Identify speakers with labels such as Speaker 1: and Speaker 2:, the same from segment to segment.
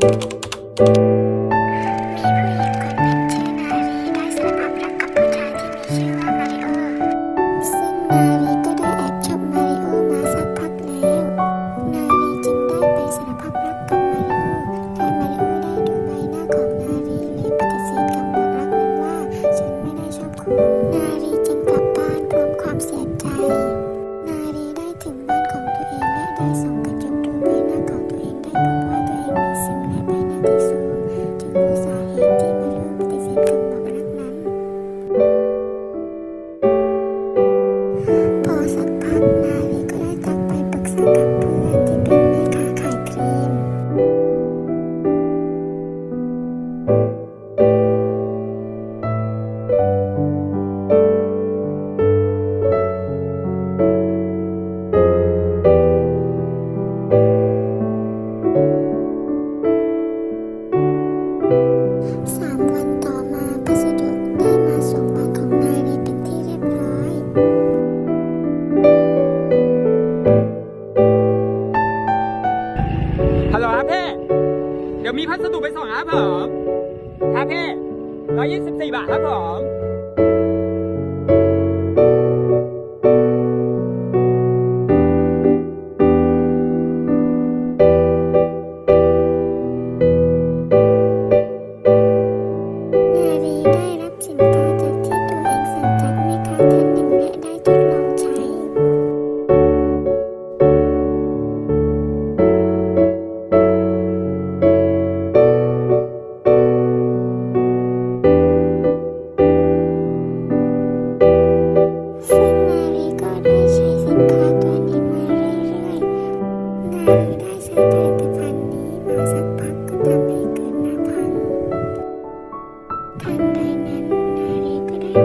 Speaker 1: Thank you. ครับ
Speaker 2: ผมครับพี่สิบสี่บาทครับผม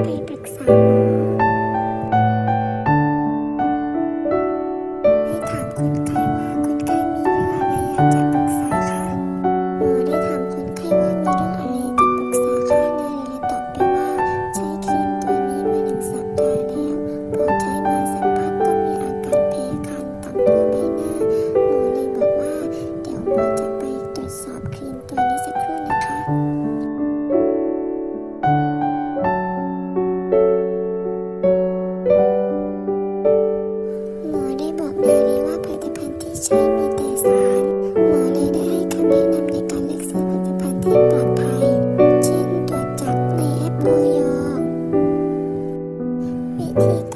Speaker 1: baby. Take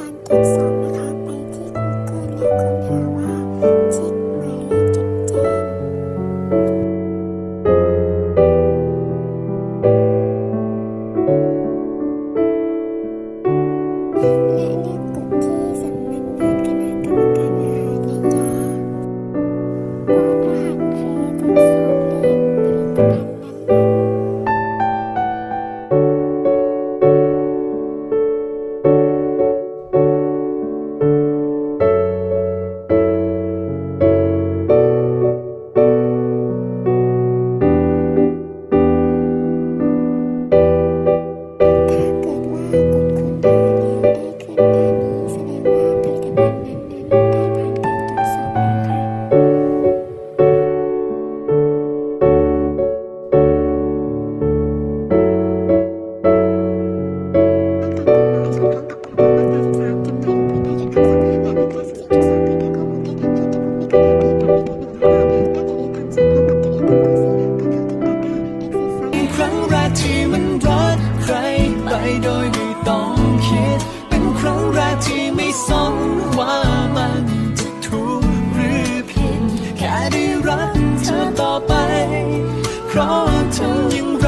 Speaker 1: ราะทำอย่างไร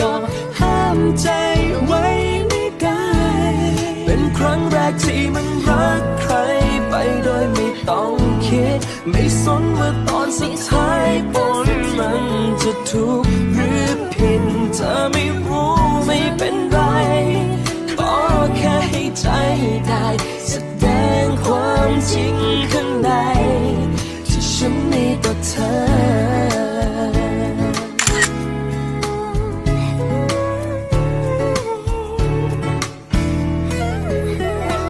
Speaker 1: ก็ห้ามใจไว้ไม่ได้ เป็นครั้งแร
Speaker 3: กที่มันรักใครไปโดยไม่ต้องคิด ไม่สนว่าตอนสุดท้ายผลมันจะทุก